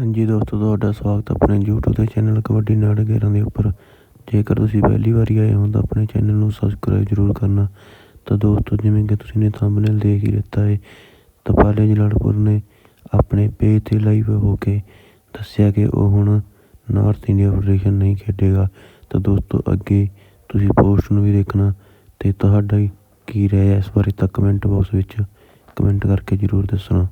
ਹਾਂਜੀ ਦੋਸਤੋ, ਤੁਹਾਡਾ ਸਵਾਗਤ ਹੈ ਆਪਣੇ YouTube ਦੇ ਚੈਨਲ ਕਬੱਡੀ ਨਾੜ ਗੇਰਾਂ ਦੇ ਉੱਪਰ। ਜੇਕਰ ਤੁਸੀਂ ਪਹਿਲੀ ਵਾਰੀ ਆਏ ਹੋ ਤਾਂ ਆਪਣੇ ਚੈਨਲ ਨੂੰ ਸਬਸਕ੍ਰਾਈਬ ਜ਼ਰੂਰ ਕਰਨਾ। ਤਾਂ ਦੋਸਤੋ, ਜਿਵੇਂ ਕਿ ਤੁਸੀਂ ਨੇ ਥੰਬਨੇਲ ਦੇਖ ਹੀ ਲਿੱਤਾ ਹੈ ਤਾਂ ਪਾਲੇ ਜਲਾਲਪੁਰ ਨੇ ਆਪਣੇ ਪੇਜ ਤੇ ਲਾਈਵ ਹੋ ਕੇ ਦੱਸਿਆ ਕਿ ਉਹ ਹੁਣ ਨਾਰਥ ਇੰਡੀਆ ਫੈਡਰੇਸ਼ਨ ਨਹੀਂ ਖੇਡੇਗਾ। ਤਾਂ ਦੋਸਤੋ, ਅੱਗੇ ਤੁਸੀਂ ਪੋਸਟ ਨੂੰ ਵੀ ਦੇਖਣਾ ਤੇ ਤੁਹਾਡਾ ਕੀ ਰਾਏ ਹੈ ਇਸ ਬਾਰੇ ਤਾਂ ਕਮੈਂਟ ਬਾਕਸ ਵਿੱਚ ਕਮੈਂਟ ਕਰਕੇ ਜ਼ਰੂਰ ਦੱਸਣਾ।